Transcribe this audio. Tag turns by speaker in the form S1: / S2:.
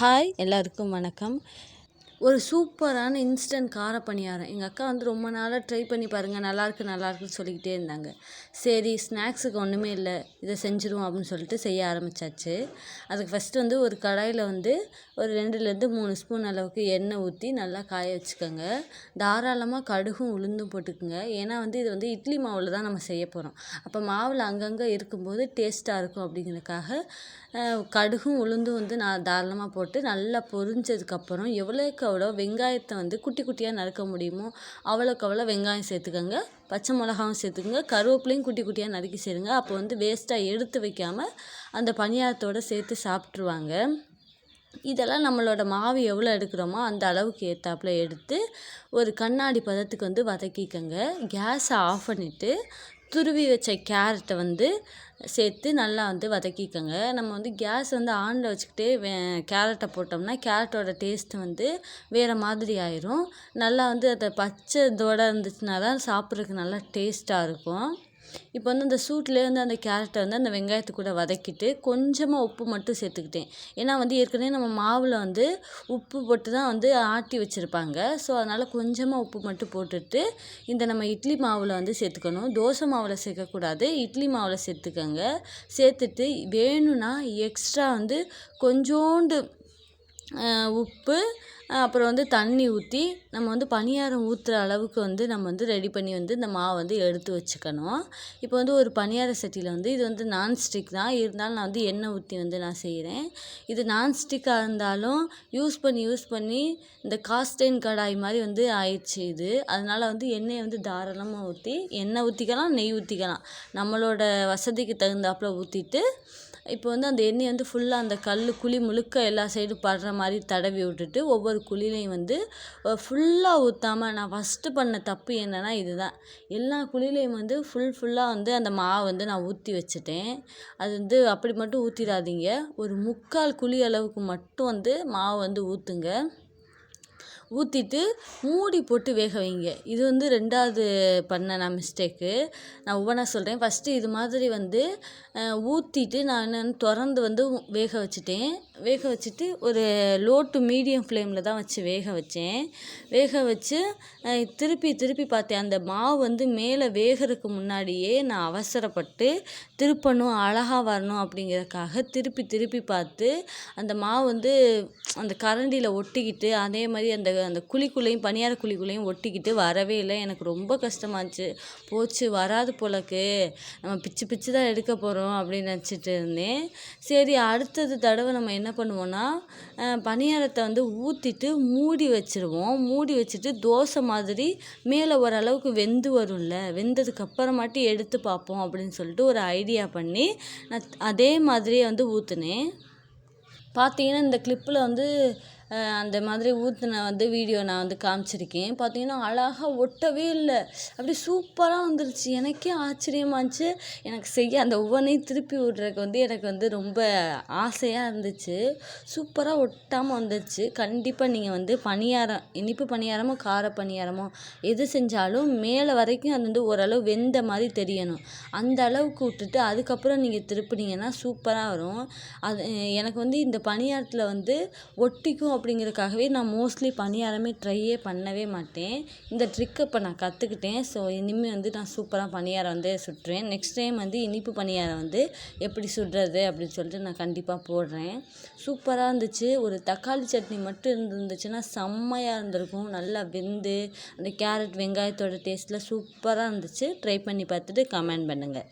S1: Hi எல்லாருக்கும் வணக்கம். ஒரு சூப்பரான இன்ஸ்டன்ட் கார பணியாரம். எங்கள் அக்கா வந்து ரொம்ப நாளாக ட்ரை பண்ணி பாருங்கள் நல்லாயிருக்கு நல்லாயிருக்குன்னு சொல்லிக்கிட்டே இருந்தாங்க. சரி ஸ்நாக்ஸுக்கு ஒன்றுமே இல்லை இதை செஞ்சுருவோம் அப்படின்னு சொல்லிட்டு செய்ய ஆரம்பித்தாச்சு அதுக்கு ஃபஸ்ட்டு வந்து ஒரு கடாயில் வந்து ஒரு ரெண்டுலேருந்து மூணு ஸ்பூன் அளவுக்கு எண்ணெய் ஊற்றி நல்லா காய வச்சுக்கோங்க. தாராளமாக கடுகும் உளுந்தும் போட்டுக்குங்க. ஏன்னா வந்து இது வந்து இட்லி மாவில் தான் நம்ம செய்ய போகிறோம் அப்போ மாவில் அங்கங்கே இருக்கும்போது டேஸ்ட்டாக இருக்கும் அப்படிங்கிறதுக்காக கடுகும் உளுந்தும் வந்து நான் தாராளமாக போட்டு நல்லா பொரிஞ்சதுக்கப்புறம் எவ்வளோக்கு எவ்வளோ வெங்காயத்தை வந்து குட்டி குட்டியாக நறுக்க முடியுமோ அவ்வளோக்கு அவ்வளோ வெங்காயம் சேர்த்துக்கோங்க. பச்சை மிளகாவும் சேர்த்துக்கோங்க. கருவேப்பிலையும் குட்டி குட்டியாக நறுக்கி சேருங்க. அப்போ வந்து வேஸ்ட்டாக எடுத்து வைக்காமல் அந்த பணியாரத்தோடு சேர்த்து சாப்பிட்ருவாங்க இதெல்லாம் நம்மளோட மாவு எவ்வளோ எடுக்கிறோமோ அந்த அளவுக்கு ஏற்றாப்புல எடுத்து ஒரு கண்ணாடி பதத்துக்கு வந்து வதக்கிக்கோங்க. கேஸை ஆஃப் பண்ணிவிட்டு துருவி வச்ச கேரட்டை வந்து சேர்த்து நல்லா வந்து வதக்கிக்கோங்க. நம்ம வந்து கேஸ் வந்து ஆனில் வச்சுக்கிட்டே வே கேரட்டை போட்டோம்னா கேரட்டோட டேஸ்ட்டு வந்து வேறு மாதிரி ஆயிரும். நல்லா வந்து அதை பச்சை இதோட இருந்துச்சுன்னா தான் சாப்பிட்றதுக்கு நல்லா டேஸ்ட்டாக இருக்கும். இப்போ வந்து அந்த சூட்லேருந்து அந்த கேரட்டை வந்து அந்த வெங்காயத்து கூட வதக்கிட்டு கொஞ்சமாக உப்பு மட்டும் சேர்த்துக்கிட்டேன். ஏன்னா வந்து ஏற்கனவே நம்ம மாவில் வந்து உப்பு போட்டு தான் வந்து ஆட்டி வச்சுருப்பாங்க. ஸோ அதனால் கொஞ்சமாக உப்பு மட்டும் போட்டுட்டு இந்த நம்ம இட்லி மாவில் வந்து சேர்த்துக்கணும். தோசை மாவில் சேர்க்கக்கூடாது. இட்லி மாவில் சேர்த்துக்கோங்க. சேர்த்துட்டு வேணும்னா எக்ஸ்ட்ரா வந்து கொஞ்சோண்டு உப்பு அப்புறம் வந்து தண்ணி ஊற்றி நம்ம வந்து பணியாரம் ஊற்றுற அளவுக்கு வந்து நம்ம வந்து ரெடி பண்ணி வந்து இந்த மாவை வந்து எடுத்து வச்சுக்கணும். இப்போ வந்து ஒரு பணியார சட்டியில் வந்து இது வந்து நான்ஸ்டிக் தான். இருந்தாலும் நான் வந்து எண்ணெய் ஊற்றி வந்து நான் செய்கிறேன் இது நான்ஸ்டிக்காக இருந்தாலும் யூஸ் பண்ணி யூஸ் பண்ணி இந்த காஸ்டைன் கடாய் மாதிரி வந்து ஆயிடுச்சு இது. அதனால் வந்து எண்ணெயை வந்து தாராளமாக ஊற்றி எண்ணெய் ஊற்றிக்கலாம் நெய் ஊற்றிக்கலாம் நம்மளோட வசதிக்கு தகுந்தாப்பில் ஊற்றிட்டு இப்போ வந்து அந்த எண்ணெயை வந்து ஃபுல்லாக அந்த கல் குழி முழுக்க எல்லா சைடும் படுற மாதிரி தடவி விட்டுட்டு ஒவ்வொரு குழிலையும் வந்து ஃபுல்லாக ஊற்றாமல் நான் ஃபஸ்ட்டு பண்ண தப்பு என்னென்னா இதுதான். எல்லா குழிலையும் வந்து ஃபுல் ஃபுல்லாக வந்து அந்த மாவை வந்து நான் ஊற்றி வச்சுட்டேன். அது வந்து அப்படி மட்டும் ஊற்றிடாதீங்க ஒரு முக்கால் குழி அளவுக்கு மட்டும் வந்து மாவு வந்து ஊற்றுங்க ஊற்றிட்டு மூடி போட்டு வேக வைங்க. இது வந்து ரெண்டாவது பண்ண நான் மிஸ்டேக்கு நான் ஒவ்வொன்றா சொல்கிறேன் ஃபஸ்ட்டு இது மாதிரி வந்து ஊற்றிட்டு நான் என்னென்னு திறந்து வந்து வேக வச்சுட்டேன். வேக வச்சுட்டு ஒரு லோ டு மீடியம் ஃப்ளேமில் தான் வச்சு வேக வச்சேன். வேக வச்சு திருப்பி திருப்பி பார்த்தேன். அந்த மாவு வந்து மேலே வேகிறதுக்கு முன்னாடியே நான் அவசரப்பட்டு திருப்பணும் அழகாக வரணும் அப்படிங்கிறதுக்காக திருப்பி திருப்பி பார்த்து அந்த மாவு வந்து அந்த கரண்டியில் ஒட்டிக்கிட்டு அதே மாதிரி அந்த அந்த குழிக்குள்ளேயும் பணியார குழிக்குள்ளேயும் ஒட்டிக்கிட்டு வரவே இல்லை. எனக்கு ரொம்ப கஷ்டமாச்சு. போச்சு வராது போலக்கு. நம்ம பிச்சு பிச்சு தான் எடுக்க போகிறோம் அப்படின்னு நினச்சிட்டு இருந்தேன். சரி அடுத்தது தடவை நம்ம என்ன பண்ணுவோன்னா பணியாரத்தை வந்து ஊற்றிட்டு மூடி வச்சுருவோம். மூடி வச்சுட்டு தோசை மாதிரி மேலே ஓரளவுக்கு வெந்து வரும்ல வெந்ததுக்கு அப்புறமாட்டி எடுத்து பார்ப்போம் அப்படின்னு சொல்லிட்டு ஒரு ஐடியா பண்ணி நான் அதே மாதிரியே வந்து ஊற்றுனேன் பார்த்தீங்கன்னா இந்த கிளிப்பில் வந்து அந்த மாதிரி ஊற்றின வந்து வீடியோ நான் வந்து காமிச்சிருக்கேன். பார்த்தீங்கன்னா அழகாக ஒட்டவே இல்லை. அப்படியே சூப்பராக வந்துருச்சு. எனக்கே ஆச்சரியமாச்சு இருந்துச்சு. எனக்கு செய்ய அந்த ஒவ்வொன்றையும் திருப்பி விட்றதுக்கு வந்து எனக்கு வந்து ரொம்ப ஆசையாக இருந்துச்சு. சூப்பராக ஒட்டாமல் வந்துருச்சு. கண்டிப்பாக நீங்கள் வந்து பணியாரம் இனிப்பு பணியாரமோ கார பணியாரமோ எது செஞ்சாலும் மேலே வரைக்கும் அது வந்து ஓரளவு வெந்த மாதிரி தெரியணும். அந்த அளவுக்கு விட்டுட்டு அதுக்கப்புறம் நீங்கள் திருப்பினீங்கன்னா சூப்பராக வரும். அது எனக்கு வந்து இந்த பணியாரத்தில் வந்து ஒட்டிக்கும் அப்படிங்கிறதுக்காகவே நான் மோஸ்ட்லி பணியாரமே ட்ரையே பண்ணவே மாட்டேன். இந்த ட்ரிக்கை இப்போ நான் கற்றுக்கிட்டேன் ஸோ இனிமேல் வந்து நான் சூப்பராக பணியாரம் வந்து சுட்டுறேன் நெக்ஸ்ட் டைம் வந்து இனிப்பு பணியாரம் வந்து எப்படி சுடுறது அப்படின்னு சொல்லிட்டு நான் கண்டிப்பாக போடுறேன். சூப்பராக இருந்துச்சு. ஒரு தக்காளி சட்னி மட்டும் இருந்துருந்துச்சுன்னா செம்மையாக இருந்திருக்கும். நல்லா வெந்து அந்த கேரட் வெங்காயத்தோட டேஸ்ட்டில் சூப்பராக இருந்துச்சு. ட்ரை பண்ணி பார்த்துட்டு கமெண்ட் பண்ணுங்கள்